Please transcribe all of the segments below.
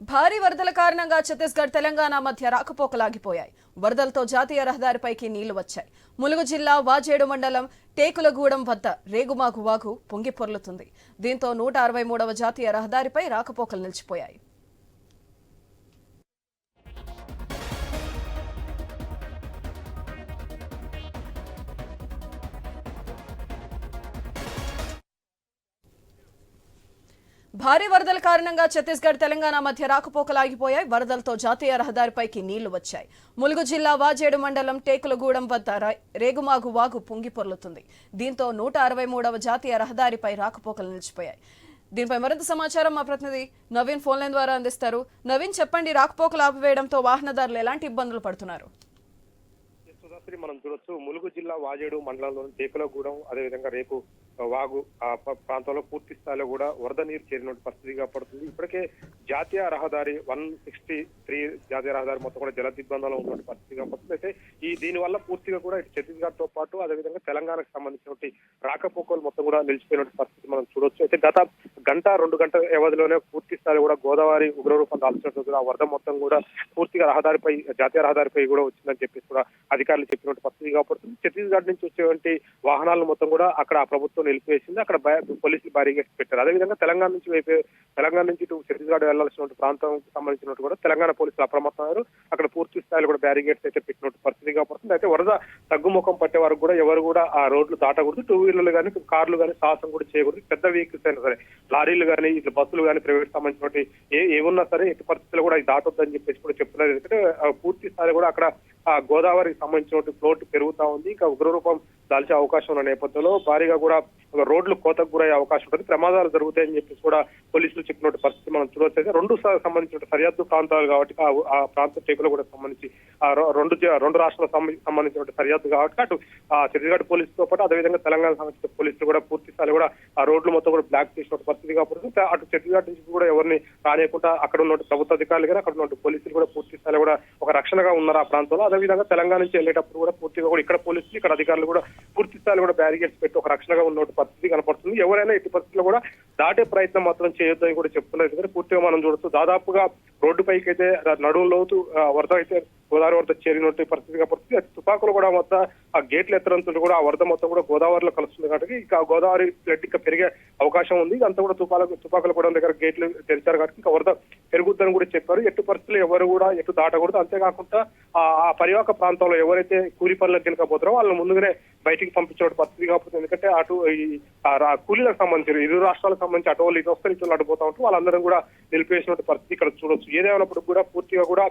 భారీ వరదల కారణంగా ఛత్తీస్గఢ్ తెలంగాణ మధ్య రాకపోకలాగిపోయాయి. వరదలతో జాతీయ రహదారిపైకి నీళ్ళు వచ్చాయి. ములుగు జిల్లా వాజేడు మండలం టేకులగూడెం వద్ద రేగుమాగు వాగు పొంగి పొర్లుతుంది. దీంతో నూట అరవై మూడవ జాతీయ రహదారిపై రాకపోకలు నిలిచిపోయాయి. భారీ వరదల కారణంగా ఛత్తీస్గఢ్ తెలంగాణ మధ్య రాకపోకలాగిపోయాయి. వరదలతో జాతీయ రహదారిపైకి నీళ్ళు వచ్చాయి. ములుగు జిల్లా వాజేడు మండలం టేకులగూడెం వద్ద రేగుమాగు వాగు పొంగి పొర్లుతుంది. దీంతో నూట అరవై మూడవ జాతీయ రహదారిపై రాకపోకలు నిలిచిపోయాయి. దీనిపై మరింత సమాచారం మా ప్రతినిధి నవీన్ ఫోన్ లైన్ ద్వారా అందిస్తారు. నవీన్ చెప్పండి రాకపోకలు ఆపివేయడంతో వాహనదారులు ఎలాంటి ఇబ్బందులు పడుతున్నారు? రాత్రి మనం చూడొచ్చు. ములుగు జిల్లా వాజేడు మండలంలోని టేకులగూడెం అదేవిధంగా రేపు వాగు ఆ ప్రాంతంలో పూర్తి స్థాయిలో కూడా వరద నీరు చేరిన పరిస్థితిగా పడుతుంది. ఇప్పటికే జాతీయ రహదారి వన్ సిక్స్టీ త్రీ జాతీయ రహదారి మొత్తం కూడా జల దిగ్బంధంలో ఉన్నటువంటి పరిస్థితిగా పడుతుంది. అయితే ఈ దీని వల్ల పూర్తిగా కూడా ఇటు ఛత్తీస్గఢ్తో పాటు అదేవిధంగా తెలంగాణకు సంబంధించినటువంటి రాకపోకలు మొత్తం కూడా నిలిచిపోయినటువంటి పరిస్థితి మనం చూడొచ్చు. అయితే గత గంట రెండు గంటల వ్యవధిలోనే పూర్తి స్థాయి కూడా గోదావరి ఉగ్రరూపం దాల్చినట్టు ఆ వరద మొత్తం కూడా పూర్తిగా రహదారిపై జాతీయ రహదారిపై కూడా వచ్చిందని చెప్పేసి కూడా అధికారులు చెప్పినటువంటి పరిస్థితి కాబట్టి ఛత్తీస్గఢ్ నుంచి వచ్చేటువంటి వాహనాలను మొత్తం కూడా అక్కడ ప్రభుత్వం నిలిపివేసింది. అక్కడ పోలీసులు భారీగా పెట్టారు. అదేవిధంగా తెలంగాణ నుంచి వైపు తెలంగాణ నుంచి ఇటు ఛత్తీస్గఢ్ వెళ్ళాల్సినటువంటి ప్రాంతం సంబంధించినట్టు కూడా తెలంగాణ పోలీసులు అప్రమత్తమయ్యారు. అక్కడ పూర్తి స్థాయిలో కూడా బ్యారిగేట్స్ అయితే పెట్టినట్టు పరిస్థితి కాబట్టి అయితే వరద తగ్గుముఖం పట్టే వరకు కూడా ఎవరు కూడా ఆ రోడ్లు దాటకూడదు. టూ వీలర్లు కానీ కార్లు కానీ సాహసం కూడా చేయకూడదు. పెద్ద వెహికల్స్ అయినా సరే లారీలు కానీ ఇట్లా బస్సులు కానీ ప్రైవేట్ సంబంధించినటువంటి ఏ ఏమున్నా సరే ఎట్టి పరిస్థితులు కూడా అది దాటొద్దని చెప్పేసి కూడా చెప్తున్నారు. ఎందుకంటే పూర్తి స్థాయి కూడా అక్కడ ఆ గోదావరికి సంబంధించినటువంటి ఫ్లోట్ పెరుగుతా ఉంది. ఇంకా ఉగ్రరూపం దాల్చే అవకాశం ఉన్న నేపథ్యంలో భారీగా కూడా రోడ్లు కోతకు గురయ్యే అవకాశం ఉంటుంది. ప్రమాదాలు జరుగుతాయని చెప్పేసి కూడా పోలీసులు చెప్పినటువంటి పరిస్థితి మనం చూడవచ్చు రెండు సంబంధించిన సరిహద్దు ప్రాంతాలు కాబట్టి ఆ- ప్రాంత టేకులు కూడా సంబంధించి ఆ రొ- రెండు జ- రెండు రాష్ట్రాలకు సంబంధి- సంబంధించిన సరిహద్దు కాబట్టి అటు ఆ పోలీసుతో పోలీసులతో పాటు అదేవిధంగా తెలంగాణ సంబంధించిన పోలీసులు కూడా పూర్తి స్థాయి కూడా ఆ రోడ్లు మొత్తం కూడా బ్లాక్ చేసిన పరిస్థితి కాబట్టి అటు ఛత్తీస్గఢ్ నుంచి కూడా ఎవరిని రానియకుండా అక్కడ ఉన్న ప్రభుత్వ అధికారులు కానీ అక్కడ ఉన్న పోలీసులు కూడా పూర్తి స్థాయిలో కూడా ఒక రక్షణగా ఉన్నారు ఆ ప్రాంతంలో. అదేవిధంగా తెలంగాణ నుంచి వెళ్ళేటప్పుడు కూడా పూర్తిగా కూడా ఇక్కడ పోలీసులు ఇక్కడ అధికారులు కూడా పూర్తి స్థాయిలో కూడా బ్యారికేడ్స్ పెట్టి ఒక రక్షణగా ఉన్న పరిస్థితి కనపడుతుంది. ఎవరైనా ఎట్టి పరిస్థితుల్లో కూడా దాటే ప్రయత్నం మాత్రం చేయొద్దని కూడా చెప్తున్నారు. ఎందుకంటే పూర్తిగా మనం చూడొచ్చు దాదాపుగా రోడ్డు పైకి అయితే నడుము లోతు ఆ, వరద అయితే గోదావరి వరద చేరినట్టు పరిస్థితిగా కాబట్టి తుపాకులు కూడా మొత్తం ఆ గేట్లు ఎత్తడంతో కూడా ఆ వరద మొత్తం కూడా గోదావరిలో కలుస్తుంది కాబట్టి ఇంకా గోదావరి ఫ్లడ్ ఇంకా పెరిగే అవకాశం ఉంది. అంతా కూడా తుపాకులు తుపాకులు కూడా దగ్గర గేట్లు తెరిచారు కాబట్టి ఇంకా వరద పెరుగుద్దని కూడా చెప్పారు. ఎట్టు పరిస్థితులు ఎవరు కూడా ఎటు దాటకూడదు. అంతేకాకుండా ఆ ఆ పరివాహక ప్రాంతంలో ఎవరైతే కూలి పనులకు కనుక వాళ్ళని ముందుగానే బయటికి పంపించే పరిస్థితి కాకపోతే ఎందుకంటే అటు కూలీలకు సంబంధించి ఇరు రాష్ట్రాలకు సంబంధించి అటు వాళ్ళు ఇటు వస్తారు ఇటు అటు పోతా ఉంటారు. వాళ్ళందరం కూడా నిలిపేసినటువంటి పరిస్థితి ఇక్కడ చూడొచ్చు. ఏదేమైనప్పుడు కూడా పూర్తిగా కూడా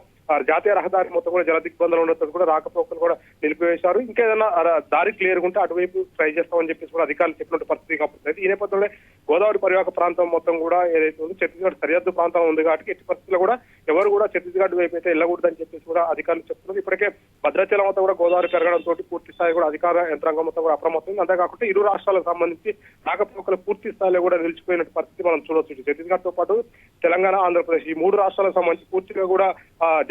జాతీయ రహదారి మొత్తం కూడా జల దిగ్బంధంలో ఉన్నట్టు కూడా రాకపోకలు కూడా నిలిపివేశారు. ఇంకేదైనా దారి క్లియర్ ఉంటే అటువైపు ట్రై చేస్తామని చెప్పేసి కూడా అధికారులు చెప్పినట్టు పరిస్థితి కాబట్టి అయితే ఈ నేపథ్యంలో గోదావరి పరివాహక ప్రాంతం మొత్తం కూడా ఏదైతే ఉందో ఛత్తీస్గఢ్ సరిహద్దు ప్రాంతం ఉంది కాబట్టి ఎట్టి పరిస్థితుల్లో కూడా ఎవరు కూడా ఛత్తీస్గఢ్ వైపు అయితే వెళ్ళకూడదని చెప్పేసి కూడా అధికారులు చెప్తున్నారు. ఇప్పటికే భద్రాచలం అంతా కూడా గోదావరి పెరగడం తోటి పూర్తి స్థాయి కూడా అధికార యంత్రాంగం అంతా కూడా అప్రమత్తం అంతేకాకుండా ఇరు రాష్ట్రాలకు సంబంధించి రాకపోకలు పూర్తి స్థాయిలో కూడా నిలిచిపోయిన పరిస్థితి మనం చూడొచ్చు. ఛత్తీస్గఢ్తో పాటు తెలంగాణ ఆంధ్రప్రదేశ్ ఈ మూడు రాష్ట్రాలకు సంబంధించి పూర్తిగా కూడా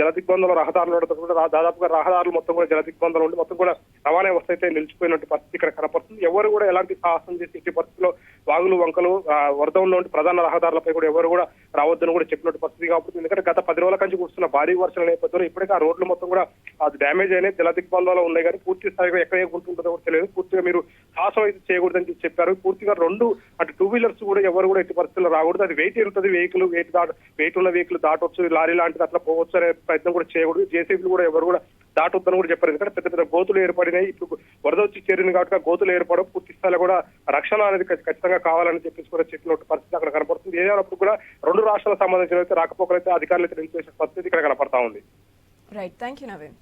జల దిగ్బంధంలో రహదారులు కూడా దాదాపుగా రహదారులు మొత్తం కూడా జల దిగ్బంధంలో ఉండి మొత్తం కూడా రవాణా వ్యవస్థ అయితే నిలిచిపోయినట్టు పరిస్థితి ఇక్కడ కనపడుతుంది. ఎవరు కూడా ఎలాంటి సాహసం చేసి ఇట్టి పరిస్థితిలో వాగులు వంకలు ఆ, వరద ఉన్నటువంటి ప్రధాన రహదారులపై కూడా ఎవరు కూడా రావద్దని కూడా చెప్పినట్టు పరిస్థితి కాబట్టి ఎందుకంటే గత పది రోజుల నుంచి కూర్చున్న భారీ వర్షాల నేపథ్యంలో ఇప్పటికే ఆ రోడ్లు మొత్తం కూడా అది డ్యామేజ్ అయినాయి. జల దిగ్బంధంలో ఉన్నాయి కానీ పూర్తి స్థాయిగా ఎక్కడ ఏ ఉంటుందో కూడా తెలియదు. పూర్తిగా మీరు సాహసం అయితే చేయకూడదని చెప్పారు. పూర్తిగా రెండు అటు టూ వీలర్స్ కూడా ఎవరు కూడా ఎట్టి పరిస్థితుల్లో రాకూడదు. అది వెయిట్ ఉంటుంది వెహికల్ వెయిట్ దాట వెయిట్ ఉన్న వెహికల్ దాటొచ్చు. లారీ లాంటిది అట్లా పోవచ్చు అనే ప్రయత్నం కూడా చేయకూడదు. జేసీబీలు కూడా ఎవరు కూడా దాటొద్దని కూడా చెప్పారు. ఎందుకంటే పెద్ద పెద్ద గోతులు ఏర్పడినాయి. ఇప్పుడు వరద వచ్చి చేరింది కాబట్టి గోతులు ఏర్పడవు. పూర్తి స్థాయిలో కూడా రక్షణ అనేది ఖచ్చితంగా కావాలని చెప్పేసి కూడా చెప్పినట్టు పరిస్థితి అక్కడ కనపడుతుంది. ఏదైనప్పుడు కూడా రెండు రాష్ట్రాలకు సంబంధించిన అయితే రాకపోకలైతే అధికారులు అయితే పరిస్థితి ఇక్కడ కనపడతా ఉంది. Right thank you Naveen